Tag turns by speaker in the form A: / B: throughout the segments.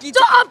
A: চুপ!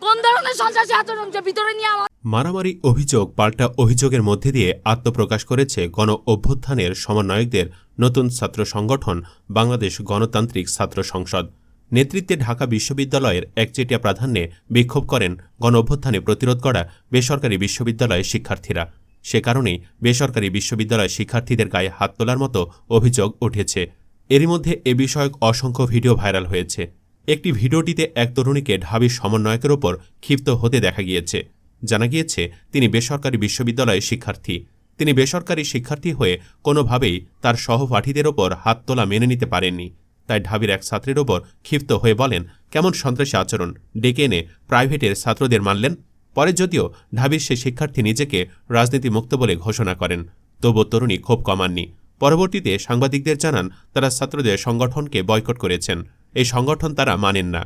A: কোন ধরনের সন্ত্রাসী আচরণ? যে ভিতরে নিয়ে আমার
B: মারামারি অভিযোগ পাল্টা অভিযোগের মধ্যে দিয়ে আত্মপ্রকাশ করেছে গণ অভ্যুত্থানের সমন্বয়কদের নতুন ছাত্র সংগঠন বাংলাদেশ গণতান্ত্রিক ছাত্র সংসদ। নেতৃত্বে ঢাকা বিশ্ববিদ্যালয়ের একচেটিয়া প্রাধান্যে বিক্ষোভ করেন গণ অভ্যুত্থানে প্রতিরোধ করা বেসরকারি বিশ্ববিদ্যালয়ের শিক্ষার্থীরা। সে কারণেই বেসরকারি বিশ্ববিদ্যালয় শিক্ষার্থীদের গায়ে হাত তোলার মতো অভিযোগ উঠেছে। এরই মধ্যে এ বিষয়ক অসংখ্য ভিডিও ভাইরাল হয়েছে। একটি ভিডিওটিতে এক তরুণীকে ঢাবির সমন্বয়কের ওপর ক্ষিপ্ত হতে দেখা গিয়েছে। জানা গিয়েছে, তিনি বেসরকারি বিশ্ববিদ্যালয়ের শিক্ষার্থী। তিনি বেসরকারি শিক্ষার্থী হয়ে কোনোভাবেই তার সহপাঠীদের ওপর হাত তোলা মেনে নিতে পারেননি। তাই ঢাবির এক ছাত্রের ওপর ক্ষিপ্ত হয়ে বলেন, কেমন সন্ত্রাসী আচরণ। ডেকে এনে প্রাইভেটের ছাত্রদের মানলেন পরে যদিও ঢাবির সে শিক্ষার্থী নিজেকে রাজনীতি মুক্ত বলে ঘোষণা করেন। তবুও তরুণী ক্ষোভ কমাননি। পরবর্তীতে সাংবাদিকদের জানান, তারা ছাত্রদের সংগঠনকে বয়কট করেছেন। এই সংগঠন তারা মানেন না।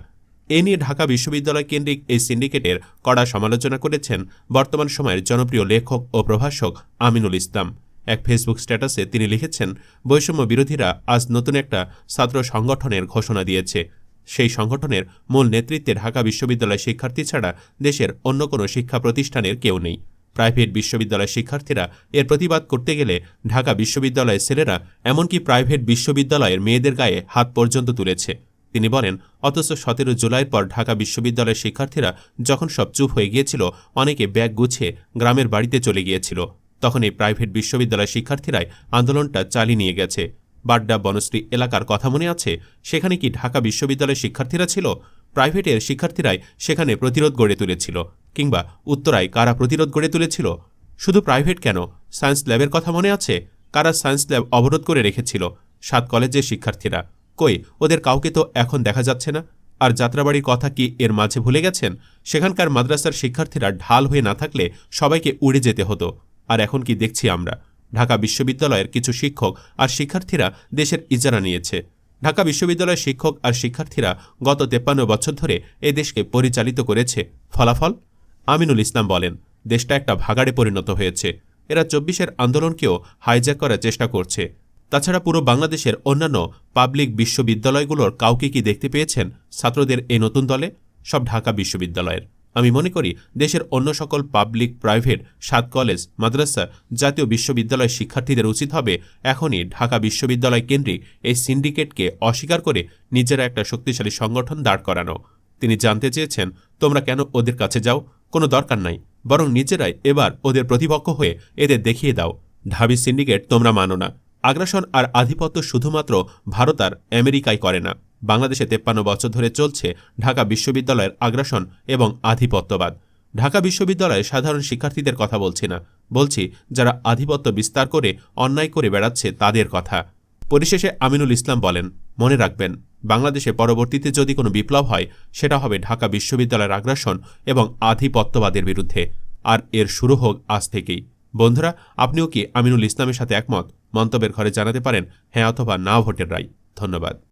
B: এ নিয়ে ঢাকা বিশ্ববিদ্যালয় কেন্দ্রিক এই সিন্ডিকেটের কড়া সমালোচনা করেছেন বর্তমান সময়ের জনপ্রিয় লেখক ও প্রভাষক আমিনুল ইসলাম। এক ফেসবুক স্ট্যাটাসে তিনি লিখেছেন, বৈষম্য বিরোধীরা আজ নতুন একটা ছাত্র সংগঠনের ঘোষণা দিয়েছে। সেই সংগঠনের মূল নেতৃত্বে ঢাকা বিশ্ববিদ্যালয় শিক্ষার্থী ছাড়া দেশের অন্য কোনো শিক্ষা প্রতিষ্ঠানের কেউ নেই। প্রাইভেট বিশ্ববিদ্যালয়ের শিক্ষার্থীরা এর প্রতিবাদ করতে গেলে ঢাকা বিশ্ববিদ্যালয়ের ছেলেরা এমনকি প্রাইভেট বিশ্ববিদ্যালয়ের মেয়েদের গায়ে হাত পর্যন্ত তুলেছে। তিনি বলেন, অথচ সতেরো জুলাইয়ের পর ঢাকা বিশ্ববিদ্যালয়ের শিক্ষার্থীরা যখন সব চুপ হয়ে গিয়েছিল, অনেকে ব্যাগ গুছিয়ে গ্রামের বাড়িতে চলে গিয়েছিল। তখন এই প্রাইভেট বিশ্ববিদ্যালয় শিক্ষার্থীরাই আন্দোলনটা চালিয়ে নিয়ে গেছে। বাড্ডা বনশ্রী এলাকার কথা মনে আছে? সেখানে কি ঢাকা বিশ্ববিদ্যালয়ের শিক্ষার্থীরা ছিল? প্রাইভেটের শিক্ষার্থীরাই সেখানে প্রতিরোধ গড়ে তুলেছিল কিংবা উত্তরায় কারা প্রতিরোধ গড়ে তুলেছিল? শুধু প্রাইভেট কেন? সায়েন্স ল্যাবের কথা মনে আছে? কারা সায়েন্স ল্যাব অবরোধ করে রেখেছিল? সাত কলেজের শিক্ষার্থীরা। কই, ওদের কাউকে তো এখন দেখা যাচ্ছে না। আর যাত্রাবাড়ির কথা কি এর মাঝে ভুলে গেছেন? সেখানকার মাদ্রাসার শিক্ষার্থীরা ঢাল হয়ে না থাকলে সবাইকে উড়ে যেতে হতো। আর এখন কি দেখছি আমরা? ঢাকা বিশ্ববিদ্যালয়ের কিছু শিক্ষক আর শিক্ষার্থীরা দেশের ইজারা নিয়েছে। ঢাকা বিশ্ববিদ্যালয়ের শিক্ষক আর শিক্ষার্থীরা গত তেপ্পান্ন বছর ধরে এ দেশকে পরিচালিত করেছে। ফলাফল? আমিনুল ইসলাম বলেন, দেশটা একটা ভাগাড়ে পরিণত হয়েছে। এরা চব্বিশের আন্দোলনকেও হাইজ্যাক করার চেষ্টা করছে। তাছাড়া পুরো বাংলাদেশের অন্যান্য পাবলিক বিশ্ববিদ্যালয়গুলোর কাউকে কি দেখতে পেয়েছেন? ছাত্রদের এই নতুন দলে? সব ঢাকা বিশ্ববিদ্যালয়ের। আমি মনে করি দেশের অন্য সকল পাবলিক, প্রাইভেট, সাত কলেজ, মাদ্রাসা জাতীয় বিশ্ববিদ্যালয় শিক্ষার্থীদের উচিত হবে এখনই ঢাকা বিশ্ববিদ্যালয় কেন্দ্রিক এই সিন্ডিকেটকে অস্বীকার করে নিজেরা একটা শক্তিশালী সংগঠন দাঁড় করানো। তিনি জানতে চেয়েছেন, তোমরা কেন ওদের কাছে যাও? কোনো দরকার নাই। বরং নিজেরাই এবার ওদের প্রতিপক্ষ হয়ে এদের দেখিয়ে দাও। ঢাবি সিন্ডিকেট তোমরা মানো না। আগ্রাসন আর আধিপত্য শুধুমাত্র ভারত আর আমেরিকাই করে না। বাংলাদেশে তেপ্পান্ন বছর ধরে চলছে ঢাকা বিশ্ববিদ্যালয়ের আগ্রাসন এবং আধিপত্যবাদ। ঢাকা বিশ্ববিদ্যালয়ে সাধারণ শিক্ষার্থীদের কথা বলছি না। বলছি, যারা আধিপত্য বিস্তার করে, অন্যায় করে বেড়াচ্ছে তাদের কথা। পরিশেষে আমিনুল ইসলাম বলেন, মনে রাখবেন, বাংলাদেশে পরবর্তীতে যদি কোনো বিপ্লব হয়, সেটা হবে ঢাকা বিশ্ববিদ্যালয়ের আগ্রাসন এবং আধিপত্যবাদের বিরুদ্ধে। আর এর শুরু হোক আজ থেকেই। বন্ধুরা, আপনিও কি আমিনুল ইসলামের সাথে একমত? মন্তব্যের ঘরে জানাতে পারেন হ্যাঁ অথবা না ভোটের রায়। ধন্যবাদ।